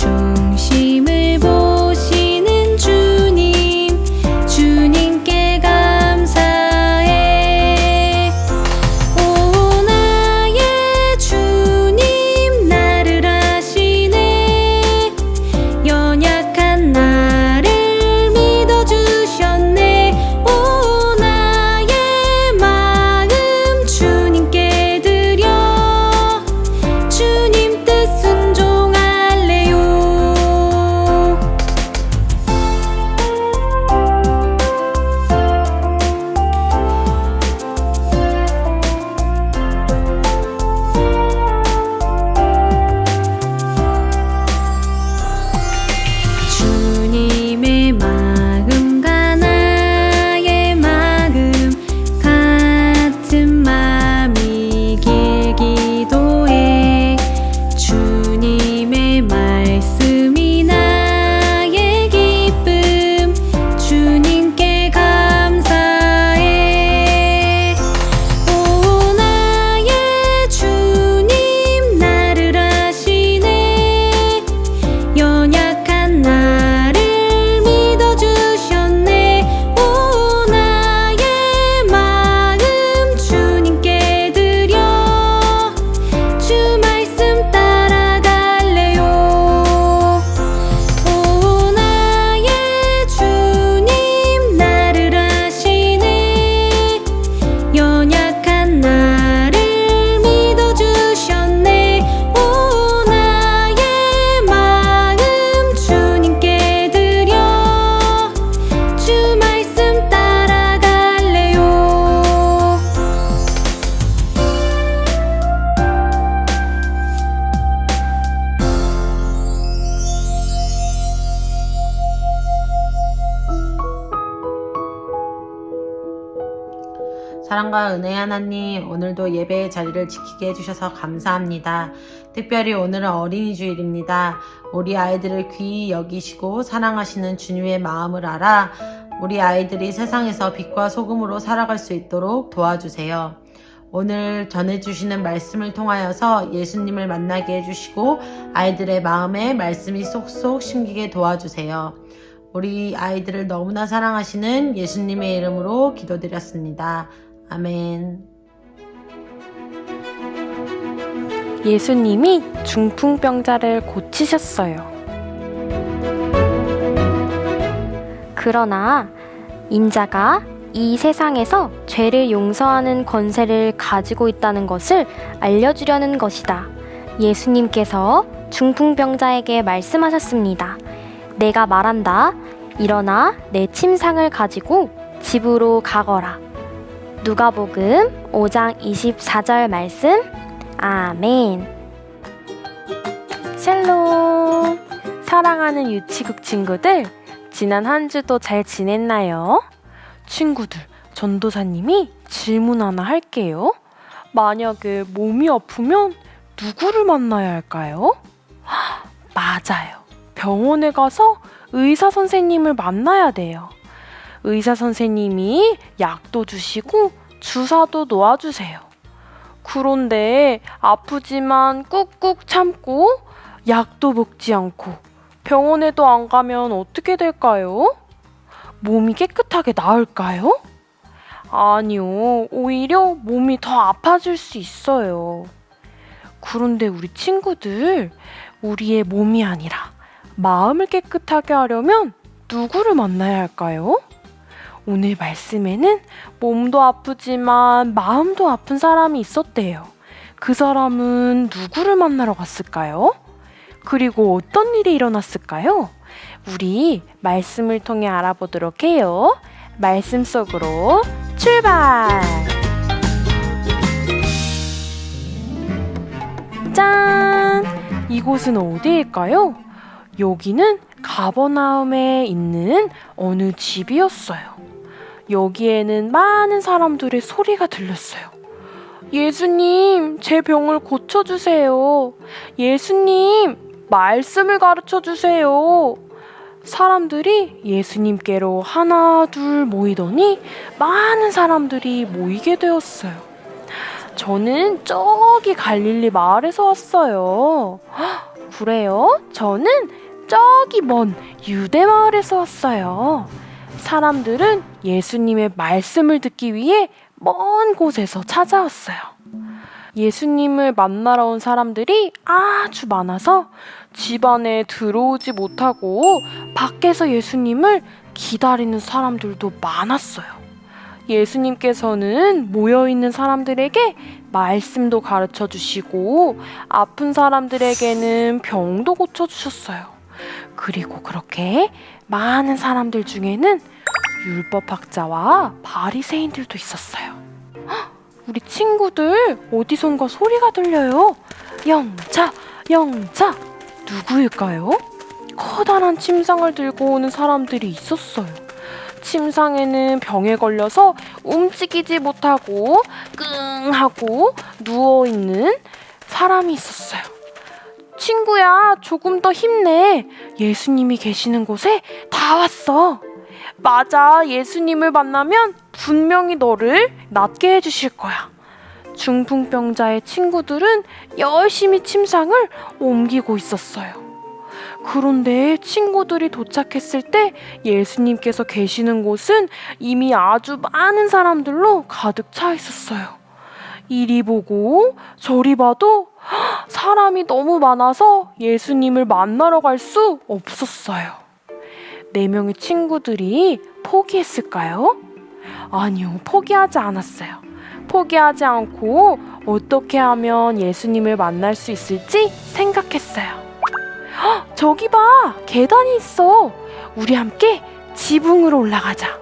重新 사랑과 은혜 하나님, 오늘도 예배의 자리를 지키게 해주셔서 감사합니다. 특별히 오늘은 어린이 주일입니다. 우리 아이들을 귀히 여기시고 사랑하시는 주님의 마음을 알아 우리 아이들이 세상에서 빛과 소금으로 살아갈 수 있도록 도와주세요. 오늘 전해주시는 말씀을 통하여서 예수님을 만나게 해주시고 아이들의 마음에 말씀이 쏙쏙 심기게 도와주세요. 우리 아이들을 너무나 사랑하시는 예수님의 이름으로 기도드렸습니다. 아멘. 예수님이 중풍병자를 고치셨어요. 그러나 인자가 이 세상에서 죄를 용서하는 권세를 가지고 있다는 것을 알려주려는 것이다. 예수님께서 중풍병자에게 말씀하셨습니다. 내가 말한다. 일어나 내 침상을 가지고 집으로 가거라. 누가복음 5장 24절 말씀. 아멘. 샬롬. 사랑하는 유치국 친구들, 지난 한 주도 잘 지냈나요? 친구들, 전도사님이 질문 하나 할게요. 만약에 몸이 아프면 누구를 만나야 할까요? 하, 맞아요. 병원에 가서 의사 선생님을 만나야 돼요. 의사 선생님이 약도 주시고 주사도 놓아주세요. 그런데 아프지만 꾹꾹 참고 약도 먹지 않고 병원에도 안 가면 어떻게 될까요? 몸이 깨끗하게 나을까요? 아니요. 오히려 몸이 더 아파질 수 있어요. 그런데 우리 친구들, 우리의 몸이 아니라 마음을 깨끗하게 하려면 누구를 만나야 할까요? 오늘 말씀에는 몸도 아프지만 마음도 아픈 사람이 있었대요. 그 사람은 누구를 만나러 갔을까요? 그리고 어떤 일이 일어났을까요? 우리 말씀을 통해 알아보도록 해요. 말씀 속으로 출발! 짠! 이곳은 어디일까요? 여기는 가버나움에 있는 어느 집이었어요. 여기에는 많은 사람들의 소리가 들렸어요. 예수님, 제 병을 고쳐주세요. 예수님, 말씀을 가르쳐 주세요. 사람들이 예수님께로 하나, 둘 모이더니 많은 사람들이 모이게 되었어요. 저는 저기 갈릴리 마을에서 왔어요. 헉, 그래요? 저는 저기 먼 유대 마을에서 왔어요. 사람들은 예수님의 말씀을 듣기 위해 먼 곳에서 찾아왔어요. 예수님을 만나러 온 사람들이 아주 많아서 집 안에 들어오지 못하고 밖에서 예수님을 기다리는 사람들도 많았어요. 예수님께서는 모여있는 사람들에게 말씀도 가르쳐 주시고 아픈 사람들에게는 병도 고쳐 주셨어요. 그리고 그렇게 많은 사람들 중에는 율법학자와 바리새인들도 있었어요. 헉, 우리 친구들 어디선가 소리가 들려요. 영차, 영차. 누구일까요? 커다란 침상을 들고 오는 사람들이 있었어요. 침상에는 병에 걸려서 움직이지 못하고 끙 하고 누워 있는 사람이 있었어요. 친구야, 조금 더 힘내. 예수님이 계시는 곳에 다 왔어. 맞아, 예수님을 만나면 분명히 너를 낫게 해주실 거야. 중풍병자의 친구들은 열심히 침상을 옮기고 있었어요. 그런데 친구들이 도착했을 때 예수님께서 계시는 곳은 이미 아주 많은 사람들로 가득 차 있었어요. 이리 보고 저리 봐도 사람이 너무 많아서 예수님을 만나러 갈 수 없었어요. 네 명의 친구들이 포기했을까요? 아니요, 포기하지 않았어요. 포기하지 않고 어떻게 하면 예수님을 만날 수 있을지 생각했어요. 헉, 저기 봐! 계단이 있어! 우리 함께 지붕으로 올라가자.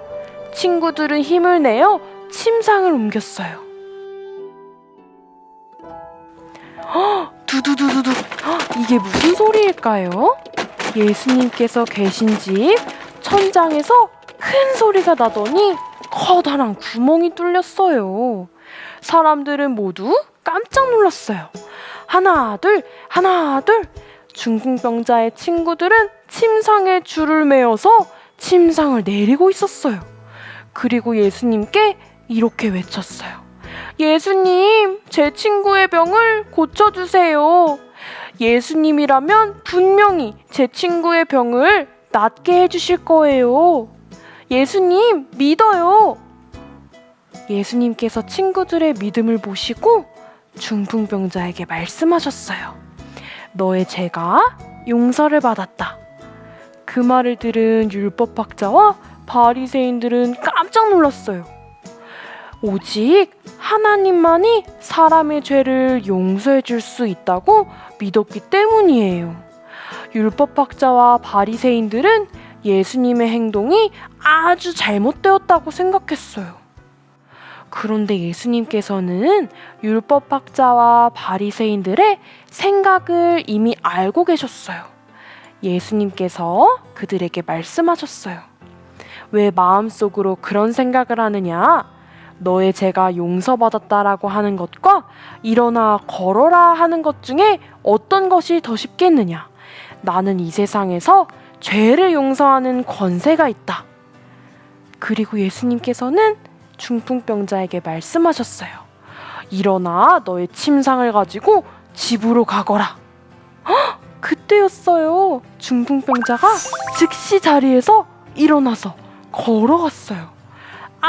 친구들은 힘을 내어 침상을 옮겼어요. 헉, 두두두두두. 헉, 이게 무슨 소리일까요? 예수님께서 계신 집 천장에서 큰 소리가 나더니 커다란 구멍이 뚫렸어요. 사람들은 모두 깜짝 놀랐어요. 하나, 둘, 하나, 둘. 중풍병자의 친구들은 침상에 줄을 매어서 침상을 내리고 있었어요. 그리고 예수님께 이렇게 외쳤어요. 예수님, 제 친구의 병을 고쳐주세요. 예수님이라면 분명히 제 친구의 병을 낫게 해주실 거예요. 예수님, 믿어요. 예수님께서 친구들의 믿음을 보시고 중풍병자에게 말씀하셨어요. 너의 죄가 용서를 받았다. 그 말을 들은 율법학자와 바리새인들은 깜짝 놀랐어요. 오직 하나님만이 사람의 죄를 용서해 줄 수 있다고 믿었기 때문이에요. 율법학자와 바리새인들은 예수님의 행동이 아주 잘못되었다고 생각했어요. 그런데 예수님께서는 율법학자와 바리새인들의 생각을 이미 알고 계셨어요. 예수님께서 그들에게 말씀하셨어요. 왜 마음속으로 그런 생각을 하느냐? 너의 죄가 용서받았다라고 하는 것과 일어나 걸어라 하는 것 중에 어떤 것이 더 쉽겠느냐? 나는 이 세상에서 죄를 용서하는 권세가 있다. 그리고 예수님께서는 중풍병자에게 말씀하셨어요. 일어나 너의 침상을 가지고 집으로 가거라. 헉! 그때였어요. 중풍병자가 즉시 자리에서 일어나서 걸어갔어요.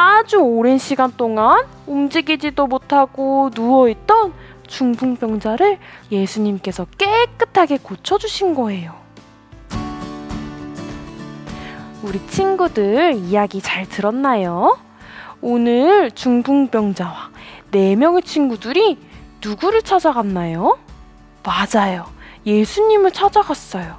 아주 오랜 시간 동안 움직이지도 못하고 누워있던 중풍병자를 예수님께서 깨끗하게 고쳐주신 거예요. 우리 친구들 이야기 잘 들었나요? 오늘 중풍병자와 네 명의 친구들이 누구를 찾아갔나요? 맞아요. 예수님을 찾아갔어요.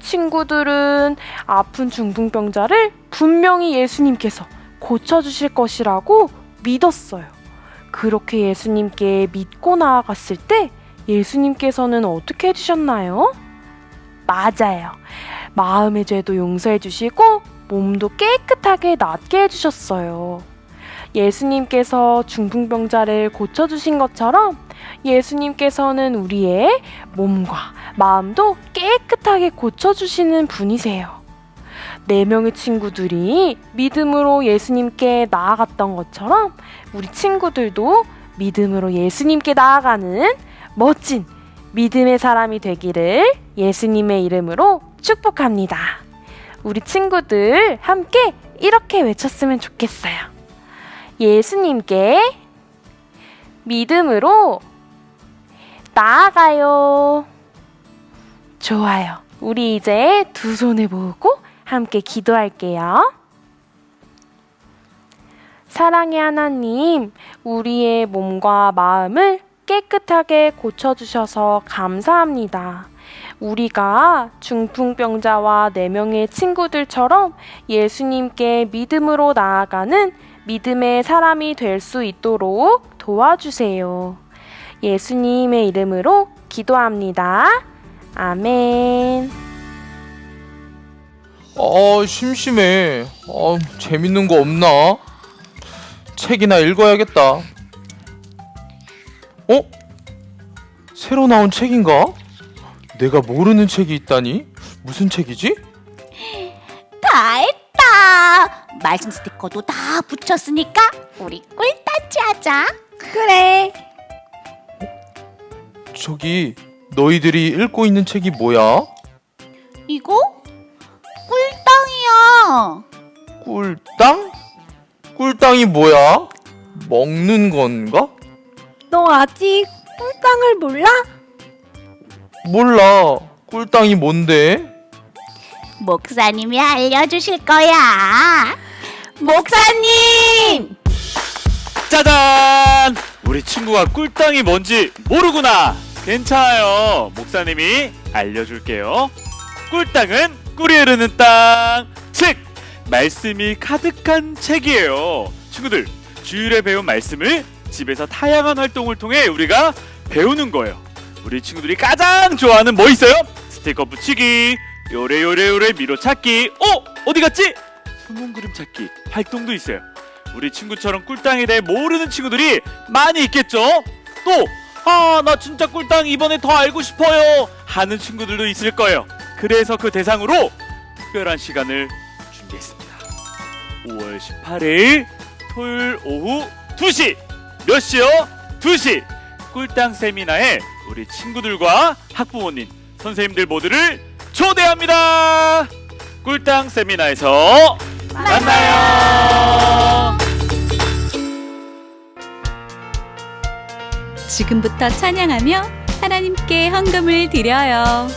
친구들은 아픈 중풍병자를 분명히 예수님께서 고쳐주실 것이라고 믿었어요. 그렇게 예수님께 믿고 나아갔을 때 예수님께서는 어떻게 해주셨나요? 맞아요. 마음의 죄도 용서해 주시고 몸도 깨끗하게 낫게 해주셨어요. 예수님께서 중풍병자를 고쳐주신 것처럼 예수님께서는 우리의 몸과 마음도 깨끗하게 고쳐주시는 분이세요. 네 명의 친구들이 믿음으로 예수님께 나아갔던 것처럼 우리 친구들도 믿음으로 예수님께 나아가는 멋진 믿음의 사람이 되기를 예수님의 이름으로 축복합니다. 우리 친구들 함께 이렇게 외쳤으면 좋겠어요. 예수님께 믿음으로 나아가요. 좋아요. 우리 이제 두 손을 모으고 함께 기도할게요. 사랑의 하나님, 우리의 몸과 마음을 깨끗하게 고쳐주셔서 감사합니다. 우리가 중풍병자와 네 명의 친구들처럼 예수님께 믿음으로 나아가는 믿음의 사람이 될 수 있도록 도와주세요. 예수님의 이름으로 기도합니다. 아멘. 아, 심심해. 아, 재밌는 거 없나? 책이나 읽어야겠다. 어? 새로 나온 책인가? 내가 모르는 책이 있다니? 무슨 책이지? 다 했다. 말씀 스티커도 다 붙였으니까 우리 꿀단지 하자. 그래. 저기 너희들이 읽고 있는 책이 뭐야? 이거 꿀땅이야. 꿀땅? 꿀땅이 뭐야? 먹는 건가? 너 아직 꿀땅을 몰라? 몰라. 꿀땅이 뭔데? 목사님이 알려주실 거야. 목사님! 짜잔! 우리 친구가 꿀땅이 뭔지 모르구나. 괜찮아요. 목사님이 알려줄게요. 꿀땅은 꿀이 흐르는 땅. 책! 말씀이 가득한 책이에요. 친구들, 주일에 배운 말씀을 집에서 다양한 활동을 통해 우리가 배우는 거예요. 우리 친구들이 가장 좋아하는 뭐 있어요? 스티커 붙이기, 요래요래요래 미로 찾기. 어? 어디 갔지? 숨은 그림 찾기 활동도 있어요. 우리 친구처럼 꿀땅에 대해 모르는 친구들이 많이 있겠죠? 또, 아, 나 진짜 꿀땅 이번에 더 알고 싶어요! 하는 친구들도 있을 거예요. 그래서 그 대상으로 특별한 시간을 준비했습니다. 5월 18일 토요일 오후 2시! 몇 시요? 2시! 꿀땅 세미나에 우리 친구들과 학부모님, 선생님들 모두를 초대합니다! 꿀땅 세미나에서 만나요! 지금부터 찬양하며 하나님께 헌금을 드려요.